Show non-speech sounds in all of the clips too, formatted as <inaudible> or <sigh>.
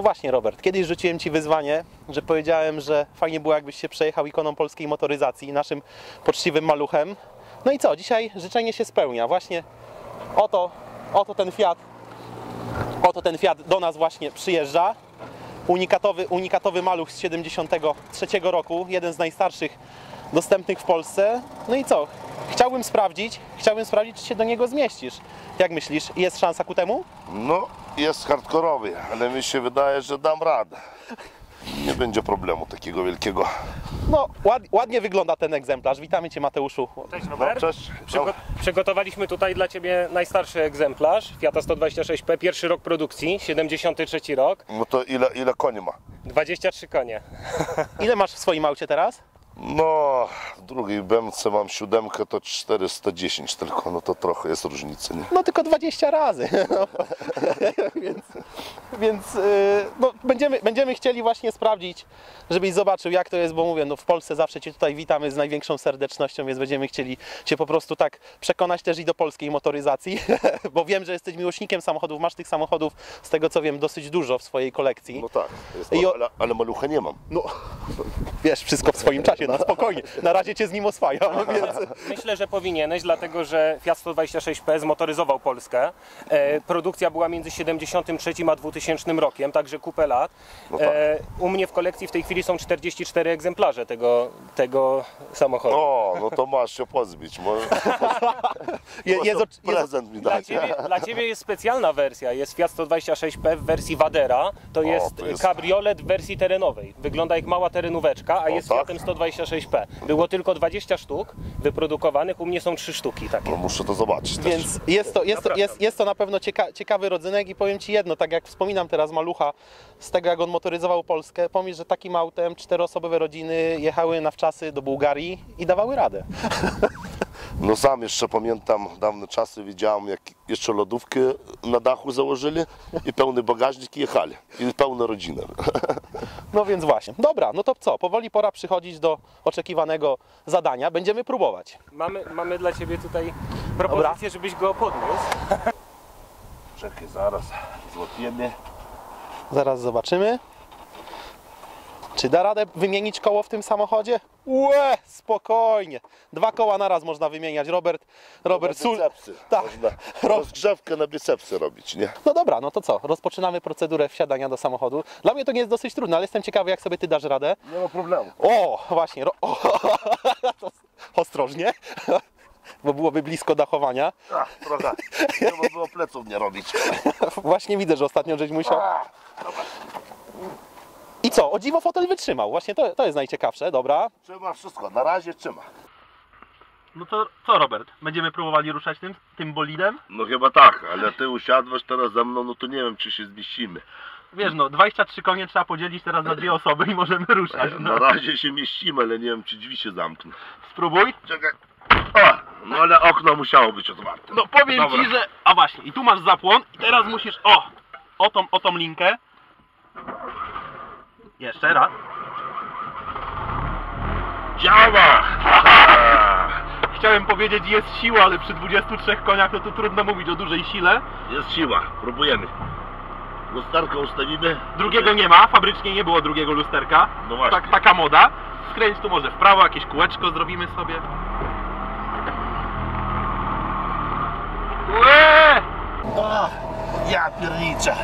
No właśnie, Robert, kiedyś rzuciłem Ci wyzwanie, że powiedziałem, że fajnie było, jakbyś się przejechał ikoną polskiej motoryzacji, naszym poczciwym maluchem. No i co, dzisiaj życzenie się spełnia. Właśnie oto, oto ten Fiat, oto ten Fiat do nas właśnie przyjeżdża. Unikatowy, unikatowy maluch z 73 roku, jeden z najstarszych dostępnych w Polsce. No i co? Chciałbym sprawdzić, chciałbym sprawdzić, czy się do niego zmieścisz. Jak myślisz, jest szansa ku temu? No, jest hardkorowy, ale mi się wydaje, że dam radę. Nie będzie problemu takiego wielkiego. No, ład, ładnie wygląda ten egzemplarz. Witamy Cię, Mateuszu. Cześć No, Robert. cześć. Przygo- przygotowaliśmy tutaj dla Ciebie najstarszy egzemplarz Fiata 126P, pierwszy rok produkcji, 73 rok, No to ile, ile koni ma? 23 konie. Ile masz w swoim aucie teraz? No, w drugiej BMC mam siódemkę, to 410 tylko, no to trochę jest różnicy, nie? No tylko 20 razy. No. <laughs> więc więc yy, no, będziemy, będziemy chcieli właśnie sprawdzić, żebyś zobaczył jak to jest, bo mówię, no w Polsce zawsze Cię tutaj witamy z największą serdecznością, więc będziemy chcieli Cię po prostu tak przekonać też i do polskiej motoryzacji, <laughs> bo wiem, że jesteś miłośnikiem samochodów, masz tych samochodów, z tego co wiem, dosyć dużo w swojej kolekcji. No tak, jest, I o- ale, ale malucha nie mam. No, wiesz, wszystko w swoim czasie, spokojnie. Na razie Cię z nim oswajam, <laughs> więc... Myślę, że powinieneś, dlatego że Fiat 126P zmotoryzował Polskę. E, produkcja była między 73 a 2000 rokiem, także kupę lat. No tak. E, u mnie w kolekcji w tej chwili są 44 egzemplarze tego, tego samochodu. O, no to masz się pozbić. <laughs> Może, Je, jest, jest, prezent mi Dla ciebie, dla ciebie jest specjalna wersja, jest Fiat 126P w wersji Wadera, to jest, to jest- kabriolet w wersji terenowej. Wygląda jak mała terenóweczka, a jest tak? Fiatem 126P. Było tylko 20 sztuk wyprodukowanych, u mnie są 3 sztuki takie. No, muszę to zobaczyć też. Więc jest to, jest, to, jest, jest to na pewno cieka, ciekawy rodzynek i powiem Ci jedno, tak jak wspominam teraz Malucha, z tego jak on motoryzował Polskę, pomyśl, że takim autem czteroosobowe rodziny jechały na wczasy do Bułgarii i dawały radę. <laughs> No sam jeszcze pamiętam dawne czasy, widziałem jak jeszcze lodówkę na dachu założyli i pełny bagażnik i jechali. I pełna rodzina. <laughs> No więc właśnie. Dobra, no to co, powoli pora przychodzić do oczekiwanego zadania, będziemy próbować. Mamy, mamy dla ciebie tutaj propozycję, żebyś go podniósł. Czekaj, zaraz złapiemy. Zaraz zobaczymy. Czy da radę wymienić koło w tym samochodzie? Łe, spokojnie. Dwa koła na raz można wymieniać. Robert, Robert, sul... bicepsy. Tak. Można <laughs> rozgrzewkę na bicepsy robić, nie? No dobra, no to co? Rozpoczynamy procedurę wsiadania do samochodu. Dla mnie to nie jest dosyć trudne, ale jestem ciekawy, jak sobie ty dasz radę. Nie ma problemu. O, właśnie. Ro... <laughs> O, to ostrożnie, <laughs> bo byłoby blisko dachowania. Ach, trochę. Trzeba było pleców nie robić. Właśnie widzę, że ostatnio żeś musiał. I co? O dziwo fotel wytrzymał. Właśnie to, to jest najciekawsze, dobra. Trzyma wszystko, na razie trzyma. No to co, Robert? Będziemy próbowali ruszać tym, tym bolidem? No chyba tak, ale ty usiadłeś teraz za mną, no to nie wiem czy się zmieścimy. Wiesz, no 23 konie trzeba podzielić teraz na dwie osoby i możemy ruszać. Na razie się mieścimy, ale nie wiem czy drzwi się zamkną. Spróbuj. Czekaj. O, no ale okno musiało być otwarte. No powiem Dobra. ci, że. A właśnie, i tu masz zapłon, i teraz musisz. O! O tą, o tą linkę. Jeszcze raz. Działa! <laughs> Chciałem powiedzieć jest siła, ale przy 23 koniach to tu trudno mówić o dużej sile. Jest siła, próbujemy. Lusterko ustawimy. Drugiego nie ma, fabrycznie nie było drugiego lusterka. No właśnie. Tak, taka moda. Skręć tu może w prawo, jakieś kółeczko zrobimy sobie. Ue! O, ja pierniczę.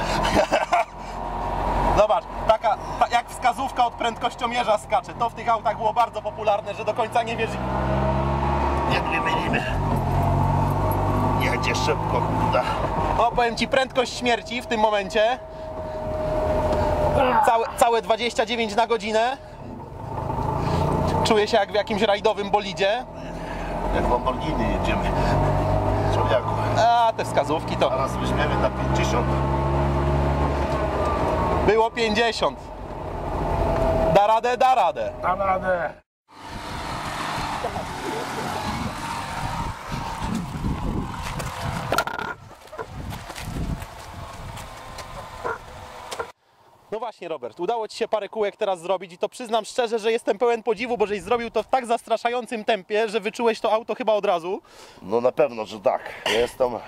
<laughs> Zobacz, taka, ta, jak wskazówka od prędkościomierza skacze. To w tych autach było bardzo popularne, że do końca nie wiesz. Jak nie mylimy. Jedzie szybko, kurde. No powiem ci, prędkość śmierci w tym momencie. Całe, całe 29 na godzinę. Czuję się jak w jakimś rajdowym bolidzie. Jak w Lamborghini jedziemy. Człowieku. A te wskazówki to Teraz weźmiemy na 50. było 50. Da radę, da radę. Na radę. No właśnie, Robert, udało Ci się parę kółek teraz zrobić i to przyznam szczerze, że jestem pełen podziwu, bo żeś zrobił to w tak zastraszającym tempie, że wyczułeś to auto chyba od razu. No na pewno, że tak. Ja jestem, e,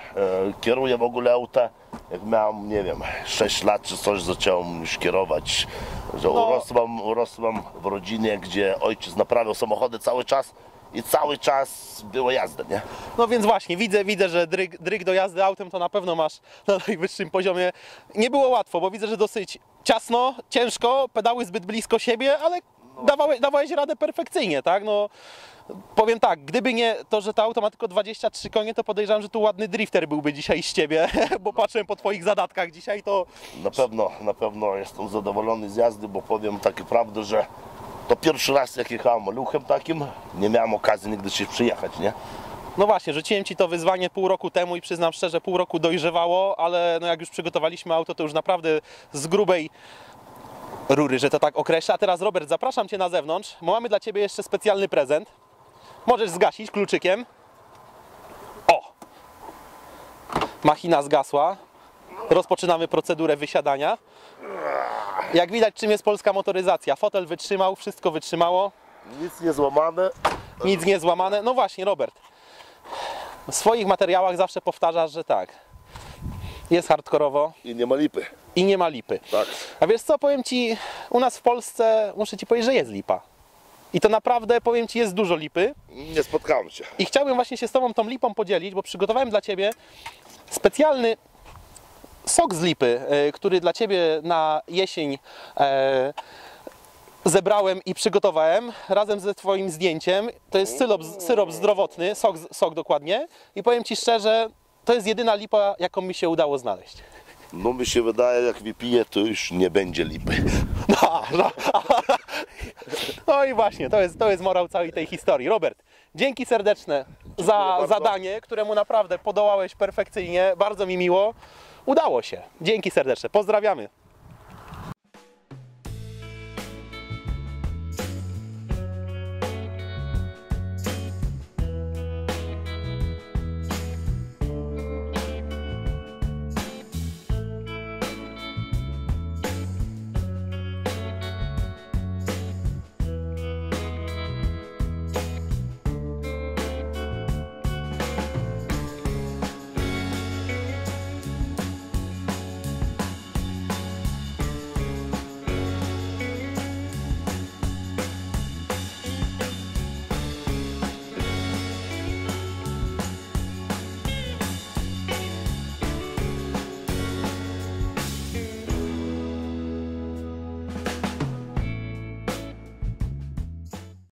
kieruję w ogóle auta jak miałem, nie wiem, 6 lat czy coś, zacząłem już kierować. Że No. urosłem w rodzinie, gdzie ojciec naprawiał samochody cały czas i cały czas była jazda, nie? No więc właśnie, widzę, widzę, że dryg, dryg do jazdy autem to na pewno masz na najwyższym poziomie. Nie było łatwo, bo widzę, że dosyć ciasno, ciężko, pedały zbyt blisko siebie, ale dawałeś, dawałeś radę perfekcyjnie, tak? No, powiem tak, gdyby nie to, że to auto ma tylko 23 konie, to podejrzewam, że tu ładny drifter byłby dzisiaj z ciebie, <laughs> bo patrzyłem po twoich zadatkach dzisiaj, to Na pewno, na pewno jestem zadowolony z jazdy, bo powiem takie prawdę, że to pierwszy raz jak jechałem maluchem takim, nie miałem okazji nigdy się przyjechać, nie? No właśnie, rzuciłem Ci to wyzwanie pół roku temu i przyznam szczerze, pół roku dojrzewało, ale no jak już przygotowaliśmy auto, to już naprawdę z grubej rury, że to tak określa. A teraz Robert, zapraszam Cię na zewnątrz, bo mamy dla Ciebie jeszcze specjalny prezent. Możesz zgasić kluczykiem. O! Machina zgasła. Rozpoczynamy procedurę wysiadania. Jak widać, czym jest polska motoryzacja. Fotel wytrzymał, wszystko wytrzymało. Nic nie złamane, Nic nie złamane. No właśnie, Robert. W swoich materiałach zawsze powtarzasz, że tak. Jest hardkorowo i nie ma lipy. i nie ma lipy. Tak. A wiesz co, powiem ci, u nas w Polsce muszę ci powiedzieć, że jest lipa. I to naprawdę, powiem ci, jest dużo lipy. Nie spotkałem się. I chciałbym właśnie się z tobą tą lipą podzielić, bo przygotowałem dla ciebie specjalny sok z lipy, e, który dla ciebie na jesień e, zebrałem i przygotowałem razem ze twoim zdjęciem. To jest syrop, syrop zdrowotny, sok, sok dokładnie. I powiem ci szczerze, to jest jedyna lipa, jaką mi się udało znaleźć. No mi się wydaje, jak wypiję, to już nie będzie lipy. <laughs> No, no. no i właśnie, to jest, to jest morał całej tej historii. Robert, dzięki serdeczne za zadanie, któremu naprawdę podołałeś perfekcyjnie. Bardzo mi miło. Udało się. Dzięki serdeczne. Pozdrawiamy.